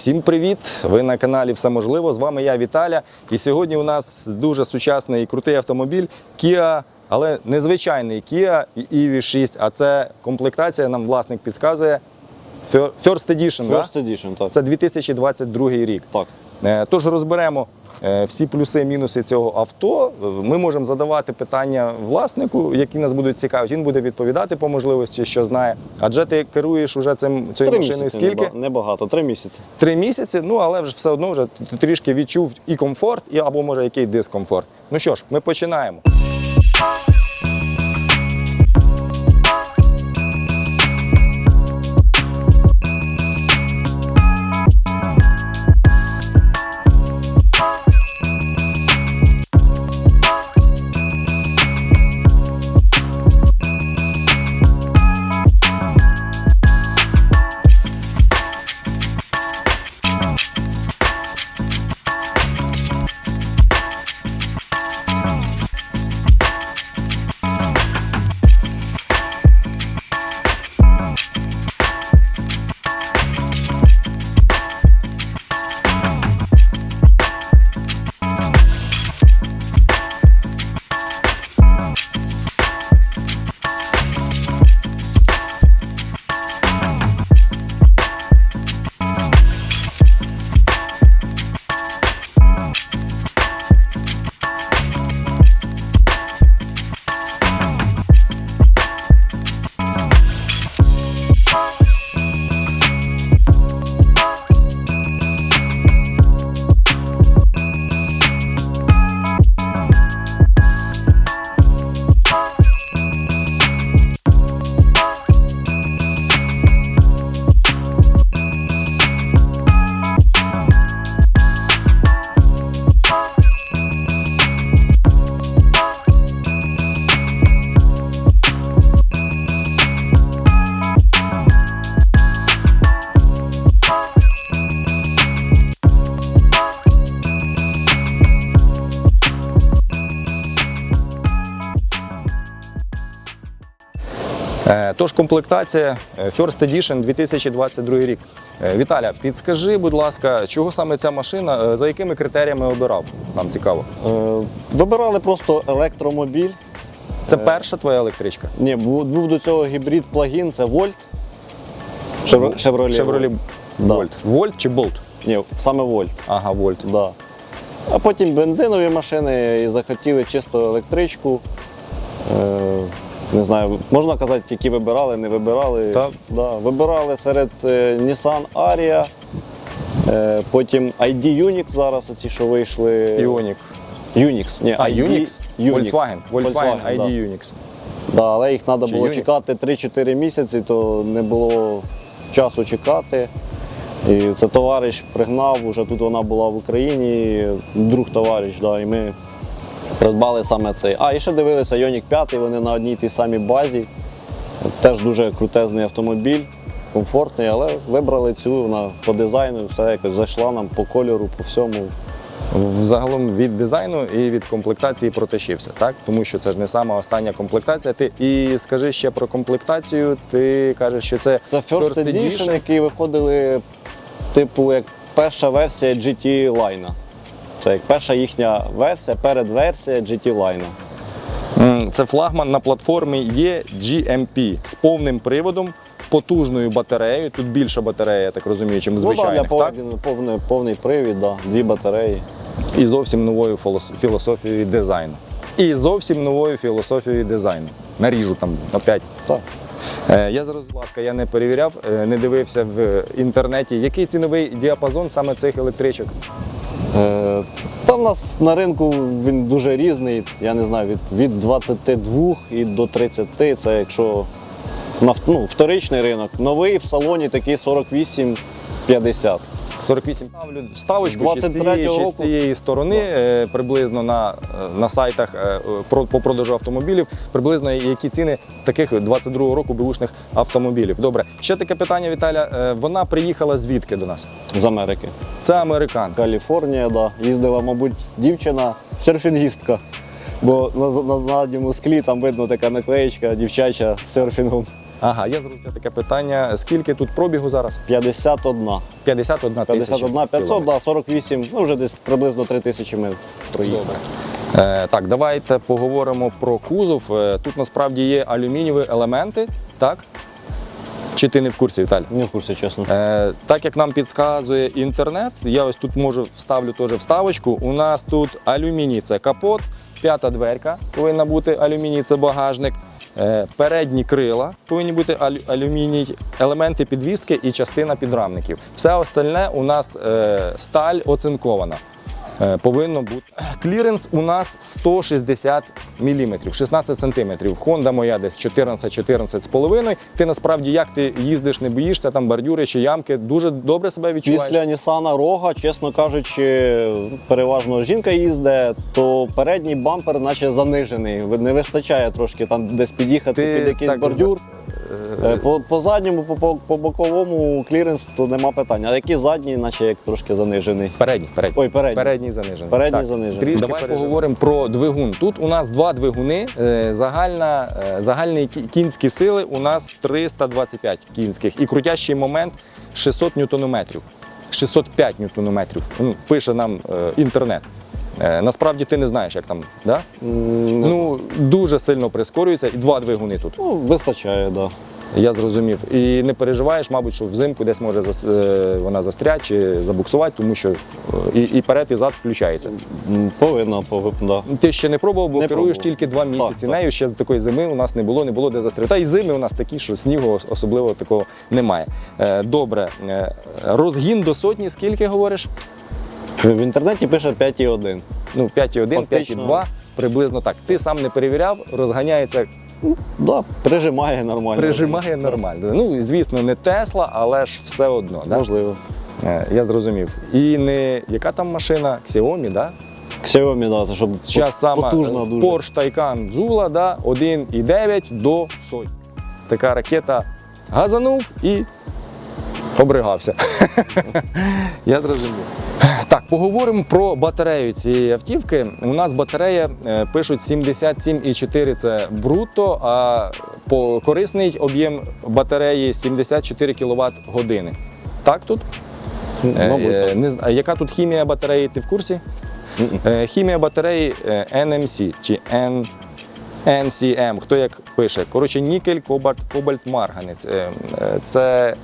Всім привіт! Ви на каналі Все можливо. З вами я Віталя. І сьогодні у нас дуже сучасний і крутий автомобіль Kia, але незвичайний Kia EV6, а це комплектація, нам власник підказує. Fir- First Edition, да? Edition, так. це 2022 рік. Так. Е, Тож розберемо всі плюси і мінуси цього авто. Е, Ми можемо задавати питання власнику, які нас будуть цікавити. Він буде відповідати по можливості, що знає. Адже ти керуєш уже цим цією машиною скільки? неба- Небагато, три місяці. Три місяці, ну але вже все одно вже трішки відчув і комфорт, і або може який дискомфорт. Ну що ж, ми починаємо. Комплектація е, First Edition 2022 рік. Е, Віталя, підскажи, будь ласка, чого саме ця машина, е, за якими критеріями обирав? Нам цікаво. Вибирали просто електромобіль. Це перша твоя електричка? Ні, був, до цього гібрид плагін, це Volt. Шевро- Chevrolet. Chevrolet. Volt. Volt чи Bolt? Ні, саме Volt. Ага, Volt. Да. А потім бензинові машини і захотіли чисто електричку. Не знаю, можна казати, які вибирали, не вибирали. Так. Да. Вибирали серед е, Nissan Aria, е, потім ID Unix зараз, оці, що вийшли. Ioniq. Unix. Ні, А, ID Unix? Volkswagen. Volkswagen ID да. Unix. Да, але їх треба було Unix? чекати 3-4 місяці, то не було часу чекати. І це товариш пригнав, вже тут вона була в Україні, друг товариш, да, і ми придбали саме цей. А, і ще дивилися Ioniq 5, вони на одній тій самій базі. Теж дуже крутезний автомобіль, комфортний, але вибрали цю вона по дизайну, все якось зайшла нам по кольору, по всьому. Загалом від дизайну і від комплектації протишився, так? Тому що це ж не сама остання комплектація. Ти і скажи ще про комплектацію. Ти кажеш, що це, Це First Edition, які виходили, типу, як перша версія GT Line. Це як перша їхня версія, передверсія GT Line. Це флагман на платформі eGMP з повним приводом, потужною батареєю. Тут більша батарея, я так розумію, чим Ну, звичайних, да, так? повний, повний, повний привід, да, дві батареї. І зовсім новою філософією дизайну. І зовсім новою філософією дизайну. Наріжу там опять. Так. Е, Я зараз, будь ласка, я не перевіряв, е, не дивився в інтернеті. Який ціновий діапазон саме цих електричок? Та в нас на ринку він дуже різний, я не знаю, від, від 22 і до 30. Це якщо ну, вторичний ринок. Новий в салоні такий 48-50. 48 ставлю ставочку ще з цієї, ще з цієї сторони, е, приблизно на, на сайтах е, по продажу автомобілів, приблизно які ціни таких 22-го року бушних автомобілів. Добре, ще таке питання, Віталя. Е, Вона приїхала звідки до нас? з Америки. Це американка. Каліфорнія, да. їздила, мабуть, дівчина, серфінгістка. Бо на, на задньому склі там видно така наклеєчка дівчача з серфінгом. Ага, я зрозумів таке питання. Скільки тут пробігу зараз? 51. 51 тисяча. 51 500, да, 48, ну вже десь приблизно 3 тисячі ми проїхали. Е, так, давайте поговоримо про кузов. Е, тут насправді є алюмінієві елементи, так? Чи ти не в курсі, Віталій? Не в курсі, чесно. Е, так як нам підказує інтернет, я ось тут можу вставлю теж вставочку. У нас тут алюміній це капот, п'ята дверка повинна бути алюміній, це багажник. Е, передні крила повинні бути алюміній, елементи підвістки і частина підрамників. Все остальне у нас е, сталь оцинкована. Е, Повинно бути. Кліренс у нас 160 мм, 16 см. Honda моя десь 14-14 з половиною. Ти насправді як ти їздиш, не боїшся там бордюри чи ямки, дуже добре себе відчуваєш. Після Нісана Рога, чесно кажучи, переважно жінка їздить, то передній бампер наче занижений. Не вистачає трошки там десь під'їхати Ти під якийсь так бордюр. Е, По, по задньому, по, по, боковому кліренс то нема питань. А який задній, наче як трошки занижений. Передній, передній. Ой, передній. Передній занижений. Передній занижений. Трішки Давай переживемо. поговоримо про двигун. Тут у нас два двигуни. Е, Загальна, е, загальні кінські сили у нас 325 кінських і крутящий момент 600 ньютонометрів. 605 ньютонометрів. Ну, пише нам е, інтернет. Е, Насправді ти не знаєш, як там. Да? М, Ну, дуже сильно прискорюється, і два двигуни тут. Ну, вистачає, так. Да. Я зрозумів. І не переживаєш, мабуть, що взимку десь може зас- е, вона застрять чи забуксувати, тому що е, і, і перед, і зад включається. Повинно, повинно, да. Ти ще не пробував, бо Не керуєш пробував. тільки два місяці. так. Нею ще такої зими у нас не було, не було де застряти. Та й зими у нас такі, що снігу особливо такого немає. Е, Добре, розгін до сотні, скільки говориш? В інтернеті пише 5,1. Ну, 5,1, Фактично. 5,2, приблизно так. Ти сам не перевіряв, розганяється, Да, прижимає нормально. прижимає нормально. Ну, звісно, не Тесла, але ж все одно. Да? Можливо. Е, Я зрозумів. І не яка там машина? Xiaomi, да? Xiaomi, да, щоб Зараз саме потужна дуже. Porsche Taycan Zula, да, 1,9 до сотні. Така ракета газанув і обригався. Я зрозумів. Так, поговоримо про батарею цієї автівки. У нас батарея е, пишуть 77,4 це брутто, а по корисний об'єм батареї 74 кВт години. Так тут? Е, Мабуть, е, не зна- яка тут хімія батареї, ти в курсі? Е, Хімія батареї е, NMC чи N, NCM, хто як пише. Коротше, нікель, кобальт, кобальт, марганець. Е, е, Це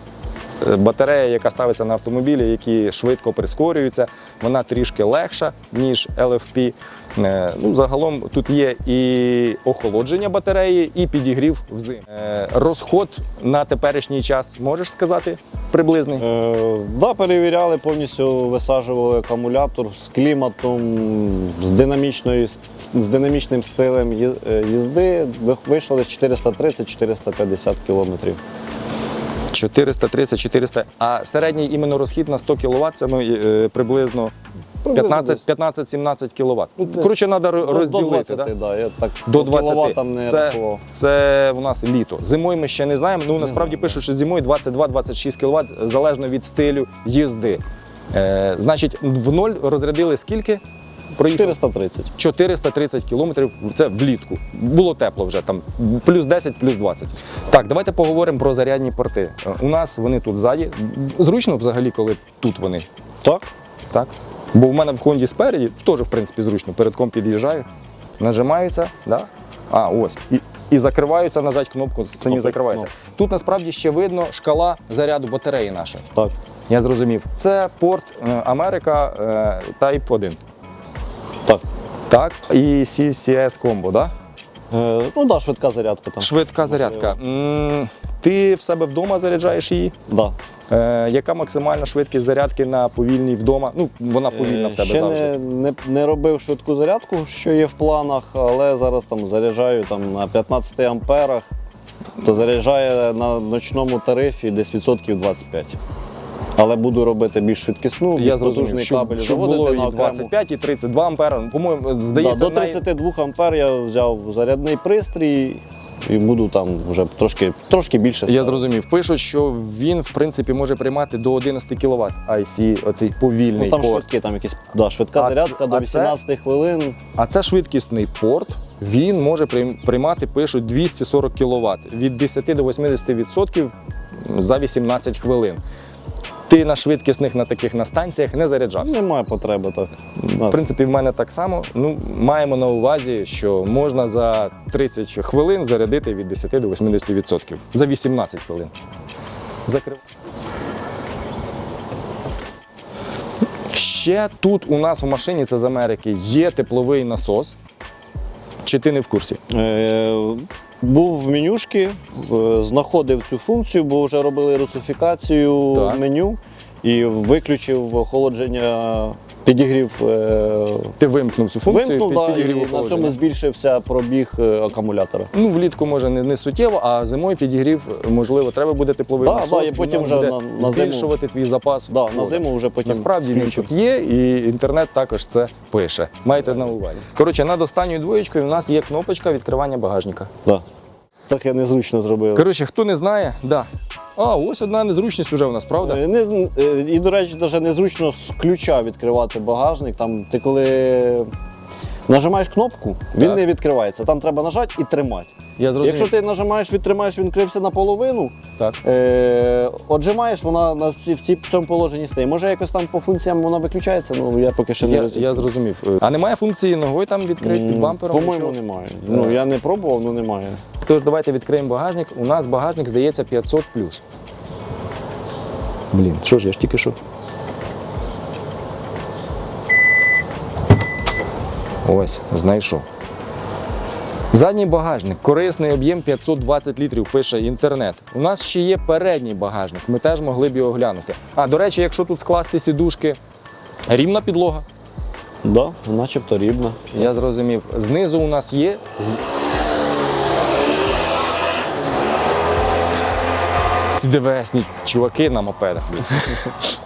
батарея, яка ставиться на автомобілі, які швидко прискорюються. Вона трішки легша, ніж LFP. Е, Ну, загалом тут є і охолодження батареї, і підігрів взим. Е, Розход на теперішній час можеш сказати приблизний? Е, да, перевіряли, повністю висаджували акумулятор з кліматом, з, динамічною, з динамічним стилем е, їзди. Ви- Вийшло 430-450 кілометрів. 430, 400. А середній іменно розхід на 100 кВт це ну, е, приблизно Приблизно 15 15-17 кВт. Ну, коротше, треба До розділити. 20, да? да, я так До 20. кіловатам не Це, рахував. це у нас літо. Зимою ми ще не знаємо. Ну насправді пишуть, що зимою 22-26 кВт залежно від стилю їзди. Е, значить, в ноль розрядили скільки? Проїхали? 430. 430 кілометрів це влітку. Було тепло вже там плюс 10, плюс 20. Так, давайте поговоримо про зарядні порти. У нас вони тут ззаді. Зручно взагалі, коли тут вони. Так? Так? Бо в мене в Хонді спереді теж, в принципі, зручно. Передком під'їжджаю, нажимаються, да? а ось. І, і закриваються, нажать кнопку, самі закриваються. Тут насправді ще видно шкала заряду батареї нашої. Так. Я зрозумів. Це порт е, Америка е, Type 1. Так. Так, і CCS Combo, да? Е, ну так, да, швидка зарядка там. Швидка зарядка. М, Ти в себе вдома заряджаєш її? Да. Е, яка максимальна швидкість зарядки на повільній вдома? Ну, вона повільна в тебе Ще завжди. не, не, не робив швидку зарядку, що є в планах, але зараз там заряджаю там, на 15 амперах, то заряджає на ночному тарифі десь відсотків 25. Але буду робити більш швидкісну, Я зрозумів, щоб, щоб було і 25, і 32 ампера. По-моєму, Да, здається, до най- 32 ампер я взяв зарядний пристрій і буду там вже трошки, трошки більше. Я зрозумів. Пишуть, що він в принципі може приймати до 11 кВт IC, оцей повільний Ну, там порт. швидкі, там якісь да, швидка А це- зарядка до а це- 18 хвилин. А це швидкісний порт. він може приймати, пишуть 240 кВт від 10 до 80% за 18 хвилин. Ти на швидкісних на таких на станціях не заряджався. Немає потреби так. В принципі, в мене так само. Ну, маємо на увазі, що можна за 30 хвилин зарядити від 10 до 80%. За 18 хвилин. Закрив. Ще тут у нас в машині, це з Америки, є тепловий насос. Чи ти не в курсі? Е, був в менюшки, е, знаходив цю функцію, бо вже робили русифікацію Так. меню і виключив охолодження, підігрів. е, Ти вимкнув цю функцію Вимкнув, під да, і на цьому збільшився пробіг е, акумулятора. Ну, влітку може не, не суттєво, а зимою підігрів, можливо, треба буде тепловий Да, насос, да, і потім вже буде на- на зиму- збільшувати твій запас. Да, на зиму вже потім Насправді він тут є, і інтернет також це пише. Майте на увазі. Коротше, над останньою двоєчкою у нас є кнопочка відкривання багажника. Да. Так я незручно зробили. Коротше, хто не знає, да. А, ось одна незручність вже у нас, правда? Е, Не, е, і, до речі, навіть незручно з ключа відкривати багажник. Там, ти коли нажимаєш кнопку, він Так. не відкривається. Там треба нажати і тримати. Я зрозумів. Якщо ти нажимаєш, відтримаєш, він крився наполовину, Так. е, отжимаєш, вона на всі, в в цьому положенні стає. Може, якось там по функціям вона виключається, ну я поки що не розумію. я зрозумів. А немає функції ногою там відкрити під бампером? По-моєму, немає. Ну, я не пробував, ну немає. Тож давайте відкриємо багажник. У нас багажник здається 500 Блін, що ж, я ж тільки що. Ось, знайшов. Задній багажник, корисний об'єм 520 літрів, пише інтернет. У нас ще є передній багажник, ми теж могли б його глянути. А, до речі, якщо тут скласти сідушки, рівна підлога. Да, начебто рівно. Я зрозумів. Знизу у нас є. Ці ДВСні чуваки на мопедах.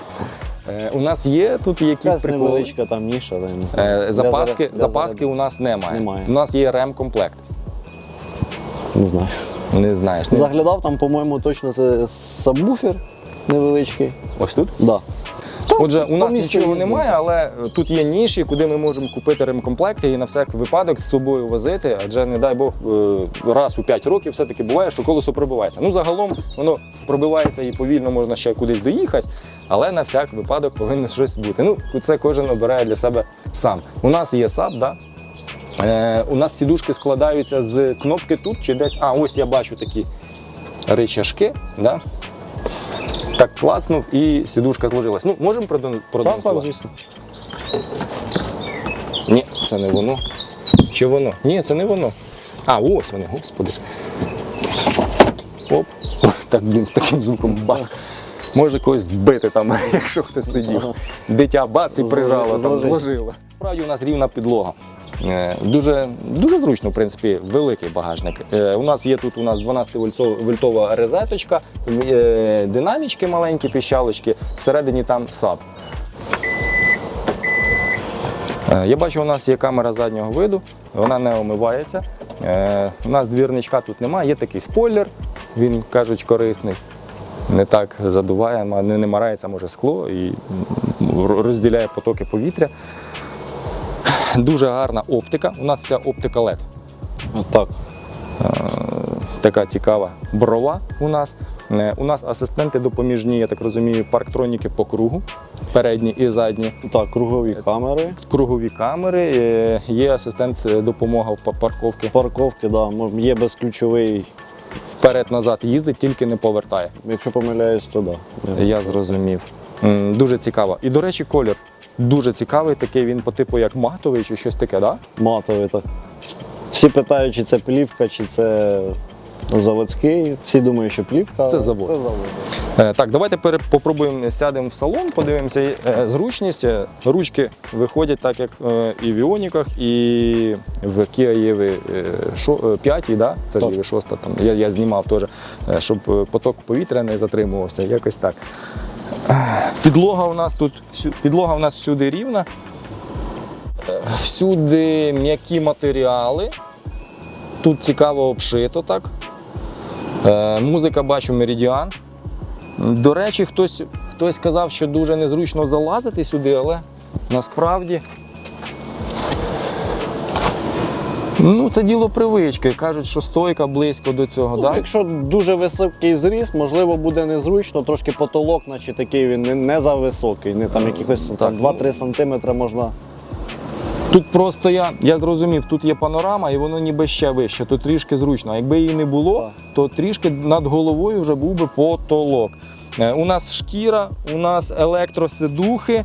Е, У нас є тут якісь Якась приколи. невеличка там ніша, але я не знаю. Е, Для Запаски, заряд- для запаски заряду. у нас немає. Немає. У нас є рем-комплект. Не знаю. Не знаєш. Не... Заглядав там, по-моєму, точно це сабвуфер невеличкий. Ось тут? Да. Отже, у нас по місту нічого немає, але тут є ніші, куди ми можемо купити ремкомплекти і на всяк випадок з собою возити. Адже, не дай Бог, е, раз у 5 років все-таки буває, що колесо пробивається. Ну, загалом воно пробивається і повільно можна ще кудись доїхати, але на всяк випадок повинно щось бути. Ну, це кожен обирає для себе сам. У нас є сад, да? Е, у нас сідушки складаються з кнопки тут чи десь. А, ось я бачу такі ричажки. Да? Так клацнув і сідушка зложилась. Ну, можемо Так, продемонструвати? звісно. Ні, це не воно. Чи воно? Ні, це не воно. А, ось вони, господи. Оп. Так, блін, з таким звуком бах. Може когось вбити там, якщо хтось сидів. Дитя бац і прижало, там зложило. Справді у нас рівна підлога. Е, Дуже, дуже зручно, в принципі, великий багажник. Е, У нас є тут у нас 12-вольтова розеточка, е, динамічки маленькі, піщалочки, всередині там саб. Е, Я бачу, у нас є камера заднього виду, вона не омивається. У нас двірничка тут немає, є такий спойлер, він кажуть корисний. Не так задуває, не, не марається може скло і розділяє потоки повітря. Дуже гарна оптика. У нас вся оптика LED. Так. Така цікава брова у нас. Е, У нас асистенти допоміжні, я так розумію, парктроніки по кругу, передні і задні. Так, кругові камери. Кругові камери, е, є асистент е, допомога в парковці. Парковки, да, є безключовий. Вперед-назад їздить, тільки не повертає. Якщо помиляюсь, то да. Я зрозумів. М, Дуже цікаво. І, до речі, колір дуже цікавий, такий він по типу як матовий чи щось таке, так? Матовий так. Всі питають, чи це плівка, чи це заводський. Всі думають, що плівка. але завод. Це завод. Е, Так, давайте попробуємо сядемо в салон, подивимося е, зручність. Е, Ручки виходять так, як і в Іоніках, і в Kia Evo 5, да? це. Evo 6, там, я, я знімав теж, щоб поток повітря не затримувався, якось так. Підлога у нас тут підлога у нас всюди рівна. Всюди м'які матеріали. Тут цікаво обшито так. Е, Музика бачу меридіан. До речі, хтось, хтось казав, що дуже незручно залазити сюди, але насправді Ну, це діло привички. Кажуть, що стойка близько до цього. Ну, да? Якщо дуже високий зріст, можливо, буде незручно, трошки потолок, наче такий він не, не за високий, не там якихось так, там 2-3 сантиметри можна. Тут просто я, я зрозумів, тут є панорама і воно ніби ще вище, то трішки зручно. Якби її не було, то трішки над головою вже був би потолок. Е, У нас шкіра, у нас електросидухи,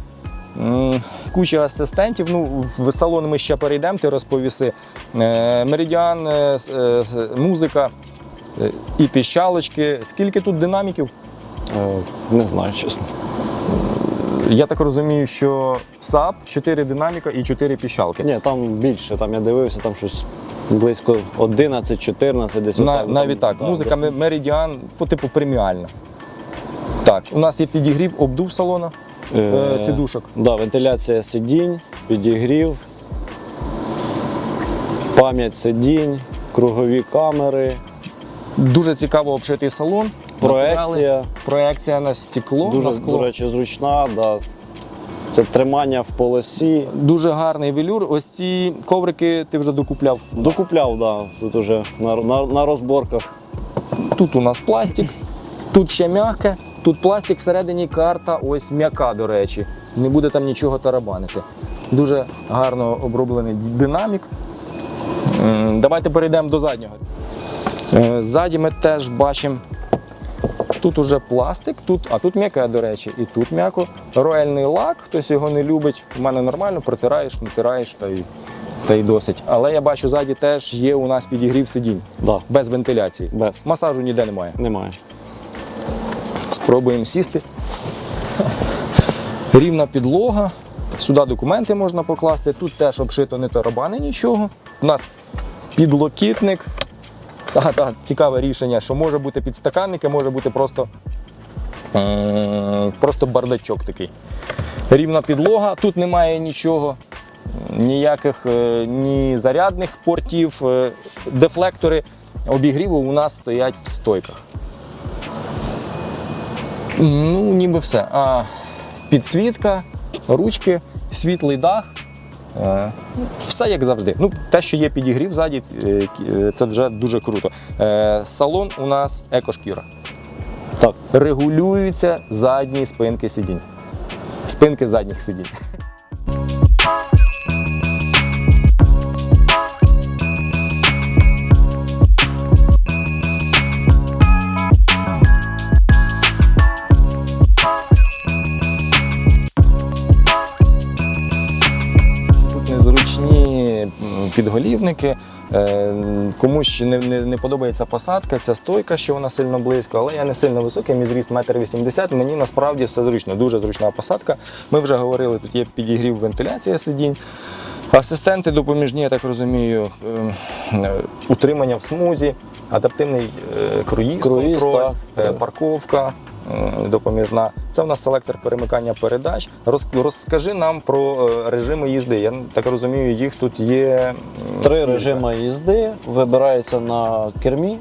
куча асистентів. Ну, в салон ми ще перейдемо, ти розповіси. Е, Меридіан, е, музика і піщалочки. Скільки тут динаміків? Не знаю, чесно. Я так розумію, що САП, 4 динаміка і 4 піщалки. Ні, там більше, там я дивився, там щось близько 11-14, десь На, отак. навіть Там, так. да, Музика десь- Меридіан по типу преміальна. Так, у нас є підігрів, обдув салона, е, Е, сідушок. Да, вентиляція сидінь, підігрів, пам'ять сидінь, кругові камери, Дуже цікаво обшитий салон. Проекція. Проекція на стекло, на скло. до речі, зручна. Да. Це тримання в полосі. Дуже гарний велюр. Ось ці коврики ти вже докупляв. Докупляв, да, тут уже на, на, на розборках. Тут у нас пластик, тут ще м'яке, тут пластик всередині карта, ось м'яка, до речі. Не буде там нічого тарабанити. Дуже гарно оброблений динамік. Давайте перейдемо до заднього. Е, Ззаді ми теж бачимо. Тут уже пластик, тут, а тут м'яке, до речі, і тут м'яко. Роельний лак, хтось його не любить. У мене нормально, протираєш, натираєш та й, та й досить. Але я бачу, ззаді теж є у нас підігрів сидінь Да, без вентиляції. без. Масажу ніде немає. Немає. Спробуємо сісти. Рівна підлога. Сюди документи можна покласти. Тут теж обшито не тарабани нічого. У нас підлокітник. Та, та, цікаве рішення, що може бути підстаканник, а може бути просто, просто бардачок такий. Рівна підлога, тут немає нічого, ніяких е, ні зарядних портів, е, дефлектори обігріву у нас стоять в стойках. Ну, ніби все. А, підсвітка, ручки, світлий дах. Все як завжди. Ну, те, що є підігрів ззаді, е, е, це вже дуже круто. Е, Салон у нас екошкіра. Так. Регулюються задні спинки сидінь. Спинки задніх сидінь. Підголівники. Е, Комусь не, не, не подобається посадка, ця стойка, що вона сильно близько, але я не сильно високий, мій зріст 1,80 м. Мені насправді все зручно, дуже зручна посадка. Ми вже говорили, тут є підігрів вентиляція сидінь. Асистенти допоміжні, я так розумію, е, е, утримання в смузі, адаптивний е, круїз, Круїз, контроль, так. парковка допоміжна. Це в нас селектор перемикання передач. Роз- розкажи нам про е, режими їзди. Я так розумію, їх тут є Три режими їзди. Вибирається на кермі.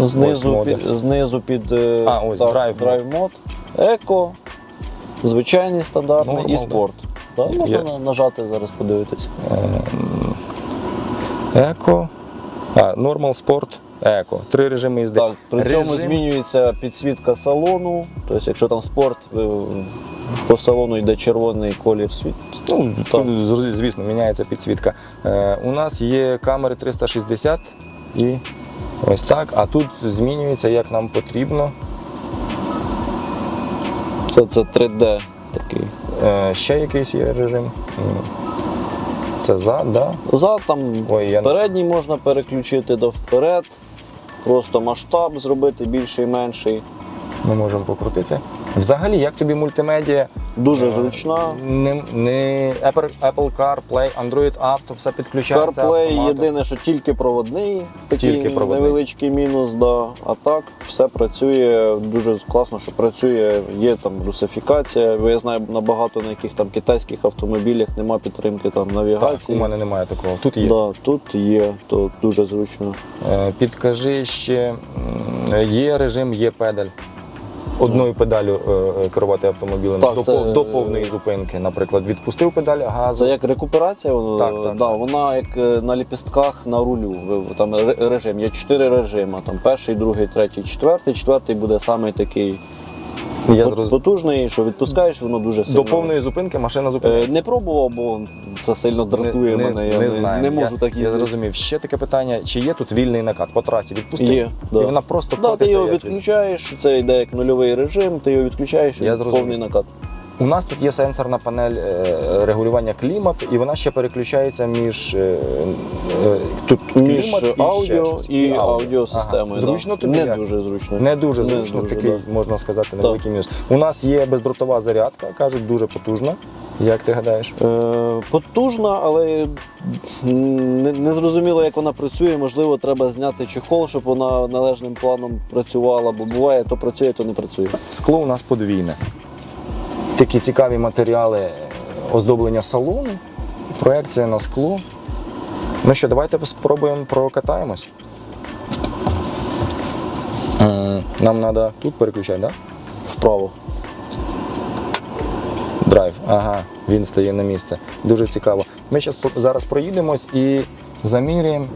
Знизу під, знизу під е, А, ось, драйв драйв мод, еко, звичайний стандартний Нормал, і да. спорт. Так, можна Є. на- нажати зараз подивитись. Еко. А, Normal Sport, Еко. Три режими їзди. Так, при цьому змінюється підсвітка салону. Тобто, якщо там спорт, по салону йде червоний колір світ. Ну, Так. звісно, міняється підсвітка. Е, у нас є камери 360 і ось так. А тут змінюється, як нам потрібно. Це, це 3D такий. Е, ще якийсь є режим. Це за, да? Зад там Ой, я передній можна переключити до вперед. Просто масштаб зробити більший, менший. Ми можемо покрутити. Взагалі, як тобі мультимедіа? Дуже зручна. Не, не Apple, Apple CarPlay, Android Auto, все підключається. CarPlay автоматом. єдине, що тільки проводний, такий Тільки проводний. невеличкий мінус, да. а так все працює дуже класно, що працює. Є там русифікація. бо Я знаю набагато на яких там китайських автомобілях нема підтримки там Так, навігації. у мене немає такого. Тут є. Да, тут є, то дуже зручно. Е, Підкажи ще, м, є режим, є педаль. Одною педалю е, керувати автомобілем Так, до, це- пов- до повної зупинки. Наприклад, відпустив педаль газу. Це як рекуперація, воно, Так, так. Да, вона як е, на ліпістках на рулю. Ви- Там ре- режим, є чотири режими. Там перший, другий, третій, четвертий. Четвертий буде самий такий Я пот- потужний, що відпускаєш, воно дуже сильно. До повної зупинки машина Е, зупиняється. Не пробував, бо це сильно дратує мене. Я не, знаю. не можу я, так Я їздити. зрозумів. Ще таке питання: чи є тут вільний накат по трасі? Відпустив? Є, да. І вона просто Да, ти його як- відключаєш, це йде як нульовий режим, ти його відключаєш, Я і зрозумів. повний накат. У нас тут є сенсорна панель е, регулювання клімату, і вона ще переключається між е, е, тут Між клімат і аудіо і аудіосистемою. Ага. Зручно тобі? Не як? дуже зручно. Не дуже Не зручно, дуже, такий, да. можна сказати, невеликий мінус. У нас є бездротова зарядка, кажуть, дуже потужна. Як ти гадаєш? Е, потужна, але не, не зрозуміло, як вона працює. Можливо, треба зняти чехол, щоб вона належним планом працювала, бо буває, то працює, то не працює. Скло у нас подвійне. Такі цікаві матеріали е, оздоблення салону, проекція на скло. Ну що, давайте спробуємо прокатаємось. Нам треба тут переключати, так? Да? Вправо. Драйв. Ага, він стає на місце. Дуже цікаво. Ми зараз проїдемось і заміряємо.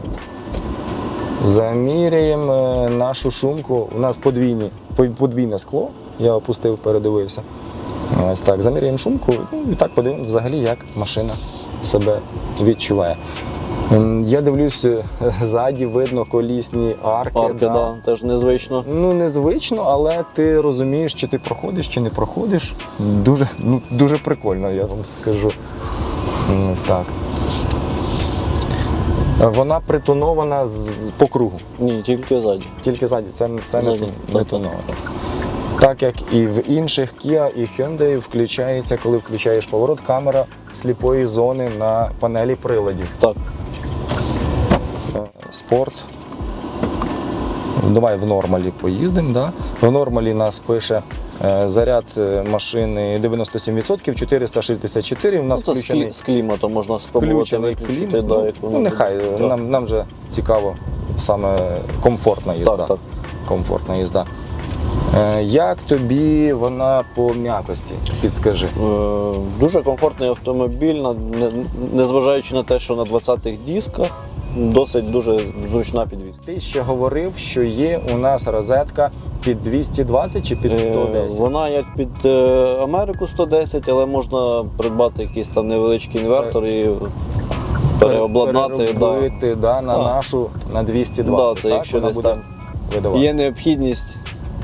Заміряємо е, нашу шумку. У нас подвійні, подвійне скло. Я опустив, передивився. Ось так, заміряємо шумку ну, і так подивимося взагалі, як машина себе відчуває. Я дивлюсь, е, ззаді видно колісні арки. Арки, да. теж незвично. Ну, незвично, але ти розумієш, чи ти проходиш, чи не проходиш. Дуже, ну, дуже прикольно, я вам скажу. Ось так. Вона притонована з, по кругу. Ні, тільки ззаді. Тільки ззаді, це, це не, Ззаді, не так. Так як і в інших Kia і Hyundai включається, коли включаєш поворот, камера сліпої зони на панелі приладів. Так. спорт. Давай в нормалі поїздимо. Да? В нормалі нас пише е, заряд е, машини 97%, 464. У нас Ну, це включений, з кліматом можна спробувати включений клімат. Да, Ну, ну, нехай. Нам, нам же цікаво саме комфортна їзда. Так, так. Комфортна їзда. Е, Як тобі вона по м'якості? Підскажи. Е, Дуже комфортний автомобіль, незважаючи на те, що на 20-х дисках досить дуже зручна підвізка. Ти ще говорив, що є у нас розетка під 220 чи під Е, 110? Вона як під е, Америку 110, але можна придбати якийсь там невеличкий інвертор і переобладнати. Да. да, на Так. нашу на 220. Да, це так, якщо вона десь буде там видавати. Є необхідність.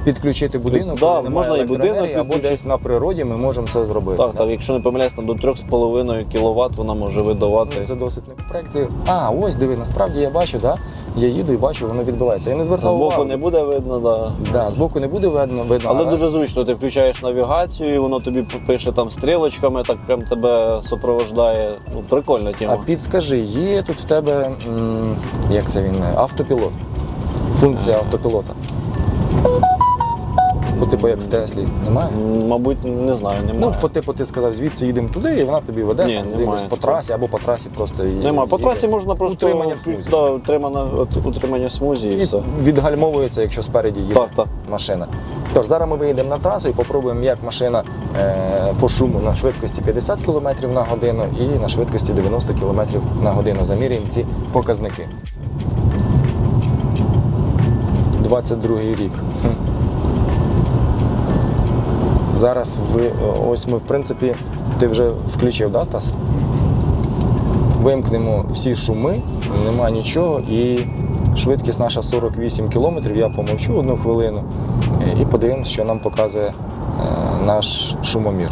Підключити будинок, Да, коли можна і будинок або підключити. десь на природі ми можемо це зробити. Так, так, якщо не помиляюсь, там до 3,5 кВт вона може видавати. Ну, Це досить не проекції. А, ось диви, насправді я бачу, да? я їду і бачу, воно відбивається. Я не звертав Збоку увагу. не буде видно, да. Да, збоку не буде видно, видно Але дуже зручно, ти включаєш навігацію, і воно тобі пише там стрілочками, так прям тебе супроводжає. Ну, прикольна А підскажи, є тут в тебе, м, як це він, автопілот? Функція автопілота. Ну, типу, як в Теслі, немає? Мабуть, не знаю, Ну, немає. по типу ти сказав, звідси їдемо туди, і вона тобі веде Ні, там, немає. по трасі або по трасі просто її. Немає. По їде. трасі можна просто Утримання в смузі. Да, утримання, от- утримання в смузі і І все. відгальмовується, якщо спереді їде Так, так. машина. Тож зараз ми виїдемо на трасу і попробуємо, як машина е, по шуму на швидкості 50 км на годину і на швидкості 90 км на годину. Заміряємо ці показники. 22 рік. Хм. Зараз ви, ось ми, в принципі, ти вже включив, да, Стас? Вимкнемо всі шуми, нема нічого, і швидкість наша 48 км, я помовчу одну хвилину і подивимось, що нам показує е, наш шумомір.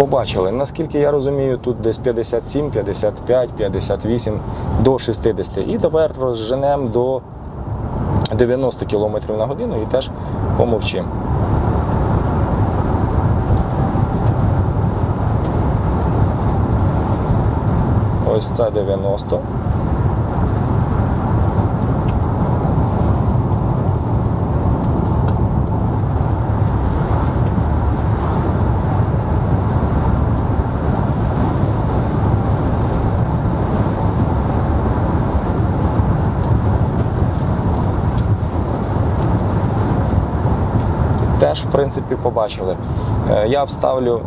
Побачили. Наскільки я розумію, тут десь 57, 55, 58 до 60. І тепер розженемо до 90 км на годину і теж помовчимо. Ось це 90. теж, в принципі, побачили. Е, Я вставлю,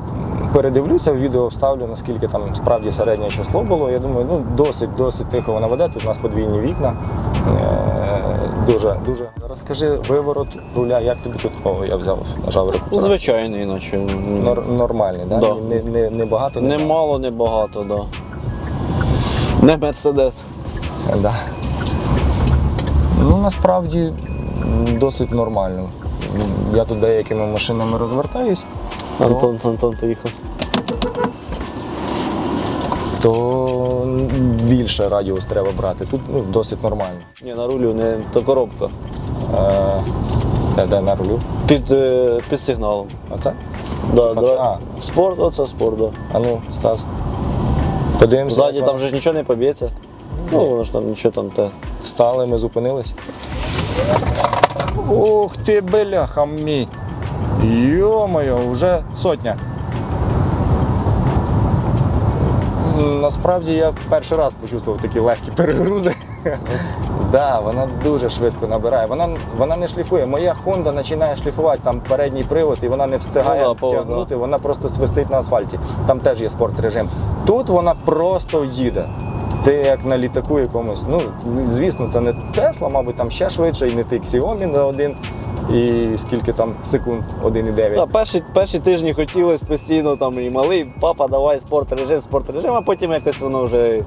передивлюся в відео, вставлю, наскільки там справді середнє число було. Я думаю, ну досить, досить тихо вона веде. Тут у нас подвійні вікна. Е, Дуже, дуже. Розкажи виворот руля, як тобі тут? О, я взяв, нажав рекуператор. звичайно, іначе. Нор- нормальний, да? Да. Не, не, не багато, не, Не мало, не багато, да. Не Мерседес. Да. Ну, насправді досить нормально. Я тут деякими машинами розвертаюсь, Антон, Антон поїхав. то більше радіус треба брати. Тут ну, досить нормально. Ні, на рулю не то коробка. Е, де, де на рулю? Під, е, під сигналом. Оце? Да, Типа, да. а. Спорт, оце спорт, да. А ну, Стас. Подивимося. Ззаді там воно. же ж нічого не поб'ється. Ну, воно ж там нічого там те. Стали, ми зупинились. Ух ти, бляха мій. Йо-моє, вже сотня. Насправді я перший раз почувствував такі легкі перегрузи. Да, вона дуже швидко набирає. Вона, вона не шліфує. Моя Honda починає шліфувати там передній привод, і вона не встигає Ну да, тягнути, вона просто свистить на асфальті. Там теж є спорт режим. Тут вона просто їде. Ти як на літаку якомусь. Ну, звісно, це не Тесла, мабуть, там ще швидше, і не ти Xiaomi на один. І скільки там секунд 1,9. Та, перші, перші тижні хотілося постійно там і малий, папа, давай спорт режим, спорт режим, а потім якось воно вже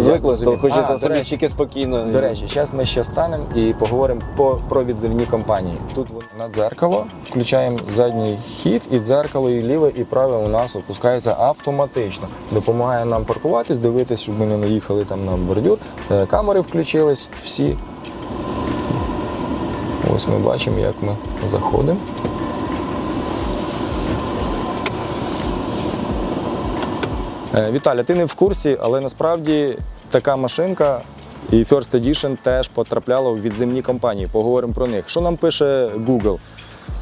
зрозумів. то хочеться А, собі тільки спокійно. До речі, зараз ми ще станемо і поговоримо по, про відзивні компанії. Тут на дзеркало включаємо задній хід, і дзеркало і ліве, і праве у нас опускається автоматично. Допомагає нам паркуватись, дивитись, щоб ми не наїхали там на бордюр. Е, Камери включились всі. Ось ми бачимо, як ми заходимо. Віталя, ти не в курсі, але насправді така машинка і First Edition теж потрапляла в відземні компанії. Поговоримо про них. Що нам пише Google?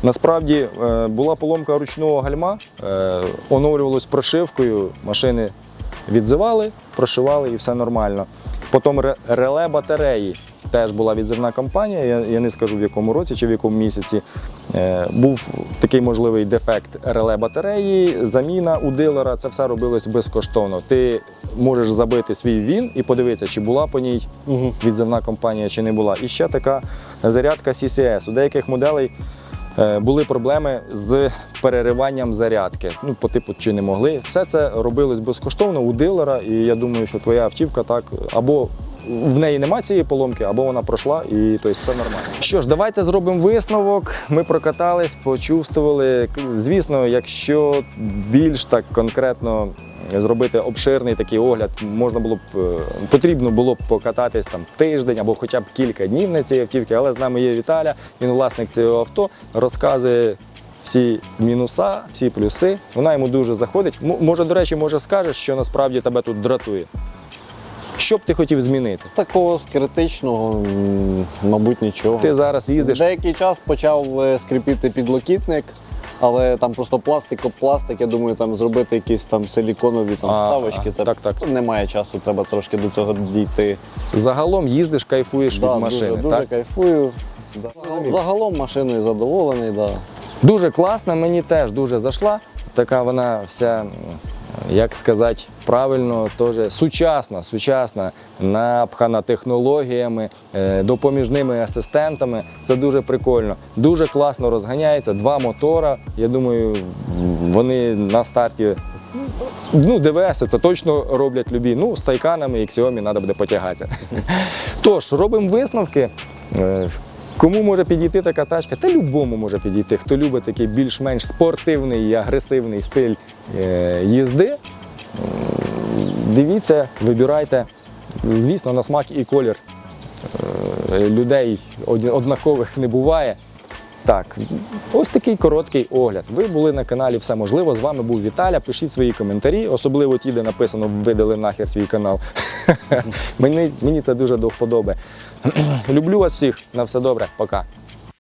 Насправді е, була поломка ручного гальма, е, оновлювалось прошивкою, машини відзивали, прошивали і все нормально. Потім реле батареї. Теж була відзивна компанія, я, я не скажу в якому році чи в якому місяці. Е, був такий можливий дефект реле батареї, заміна у дилера. Це все робилось безкоштовно. Ти можеш забити свій він і подивитися, чи була по ній відзивна компанія, чи не була. І ще така зарядка CCS. У деяких моделей е, були проблеми з перериванням зарядки. Ну, по типу, чи не могли. Все це робилось безкоштовно у дилера, і я думаю, що твоя автівка так або. В неї нема цієї поломки, або вона пройшла, і тобто, все нормально. Що ж, давайте зробимо висновок. Ми прокатались, почувствували. Звісно, якщо більш так конкретно зробити обширний такий огляд, можна було б е, потрібно було б покататись там тиждень або хоча б кілька днів на цій автівці. Але з нами є Віталя, він власник цього авто, розказує. Всі мінуса, всі плюси. Вона йому дуже заходить. Може, до речі, може скажеш, що насправді тебе тут дратує. Що б ти хотів змінити? Такого з критичного, мабуть, нічого. Ти зараз їздиш. Деякий час почав е, скріпити підлокітник, але там просто пластик об пластик, я думаю, там зробити якісь там силіконові там, А, вставочки. а, так, так. Немає часу, треба трошки до цього дійти. Загалом їздиш, кайфуєш Да, від машини. дуже, дуже так? кайфую. Да. Загалом машиною задоволений, да. Дуже класна, мені теж дуже зайшла. Така вона вся, як сказати правильно, теж сучасна, сучасна, напхана технологіями, е, допоміжними асистентами. Це дуже прикольно. Дуже класно розганяється. Два мотора. Я думаю, вони на старті. Ну, ДВС це точно роблять любі. Ну, з тайканами і Xiaomi треба буде потягатися. Тож, робимо висновки. Е, Кому може підійти така тачка? Та любому може підійти. Хто любить такий більш-менш спортивний і агресивний стиль їзди. Дивіться, вибирайте. Звісно, на смак і колір е, людей однакових не буває. Так, ось такий короткий огляд. Ви були на каналі Все можливо. З вами був Віталя. Пишіть свої коментарі, особливо ті, де написано видали нахер свій канал. мені це дуже до вподоби. Люблю вас всіх. На все добре. Пока.